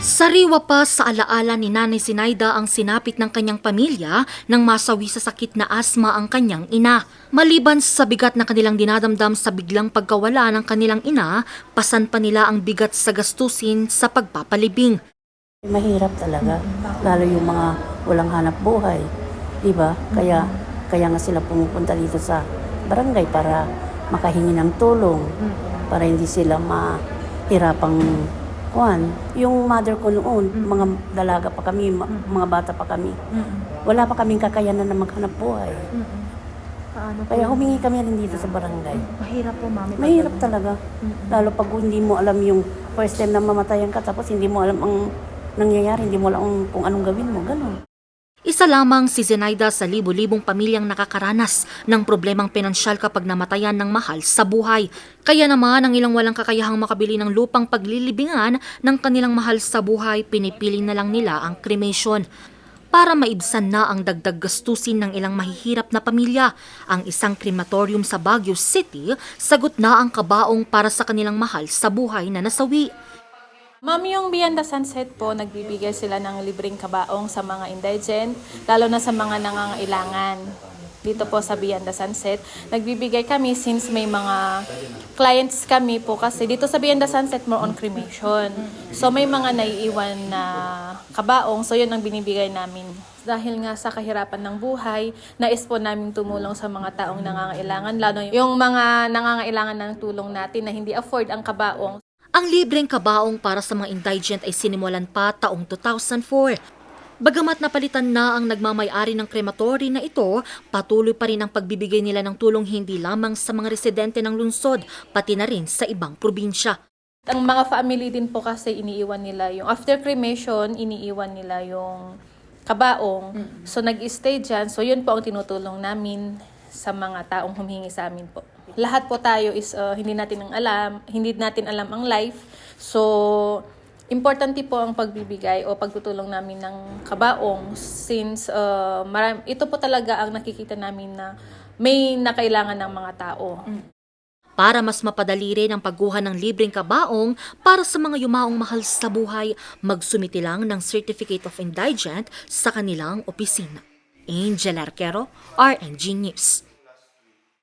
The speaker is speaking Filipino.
Sariwa pa sa alaala ni Nanay Sinaida ang sinapit ng kanyang pamilya nang masawi sa sakit na asma ang kanyang ina. Maliban sa bigat na kanilang dinadamdam sa biglang pagkawala ng kanilang ina, pasan pa nila ang bigat sa gastusin sa pagpapalibing. Mahirap talaga, lalo yung mga walang hanap buhay, di ba? Kaya kaya nga sila pumupunta dito sa barangay para makahingi ng tulong, para hindi sila mahirapang kuan. Yung mother ko noon, mga dalaga pa kami, ma- mga bata pa kami, wala pa kaming kakayanan na maghanap buhay. Paano po? Kaya humingi kami rin dito sa barangay. Mahirap po, mami. Mahirap talaga. Lalo pag hindi mo alam yung first time na mamatayan ka, tapos hindi mo alam ang nangyayari, hindi mo alam kung anong gawin mo, gano'n. Isa lamang si Zenaida sa libo-libong pamilyang nakakaranas ng problemang pinansyal kapag namatayan ng mahal sa buhay. Kaya naman ang ilang walang kakayahang makabili ng lupang paglilibingan ng kanilang mahal sa buhay, pinipili na lang nila ang cremation. Para maibsan na ang dagdag gastusin ng ilang mahihirap na pamilya, ang isang crematorium sa Baguio City sagot na ang kabaong para sa kanilang mahal sa buhay na nasawi. Ma'am, yung Beyond the Sunset po, nagbibigay sila ng libreng kabaong sa mga indigent, lalo na sa mga nangangailangan. Dito po sa Beyond the Sunset, nagbibigay kami since may mga clients kami po kasi dito sa Beyond the Sunset more on cremation. So may mga naiiwan na kabaong, so yun ang binibigay namin. Dahil nga sa kahirapan ng buhay, nais po namin tumulong sa mga taong nangangailangan, lalo yung mga nangangailangan ng tulong natin na hindi afford ang kabaong. Ang libreng kabaong para sa mga indigent ay sinimulan pa taong 2004. Bagamat napalitan na ang nagmamayari ng krematory na ito, patuloy pa rin ang pagbibigay nila ng tulong hindi lamang sa mga residente ng lungsod, pati na rin sa ibang probinsya. Ang mga family din po kasi iniiwan nila yung after cremation, iniiwan nila yung kabaong. So nag-stay dyan. So yun po ang tinutulong namin sa mga taong humihingi sa amin po. Lahat po tayo is uh, hindi natin ang alam, hindi natin alam ang life. So importante po ang pagbibigay o pagtutulong namin ng kabaong since uh, maram- ito po talaga ang nakikita namin na may nakailangan ng mga tao. Para mas mapadali rin ang pagguha ng libreng kabaong para sa mga yumaong mahal sa buhay, magsumiti lang ng Certificate of Indigent sa kanilang opisina. Angel Arquero, RNG News.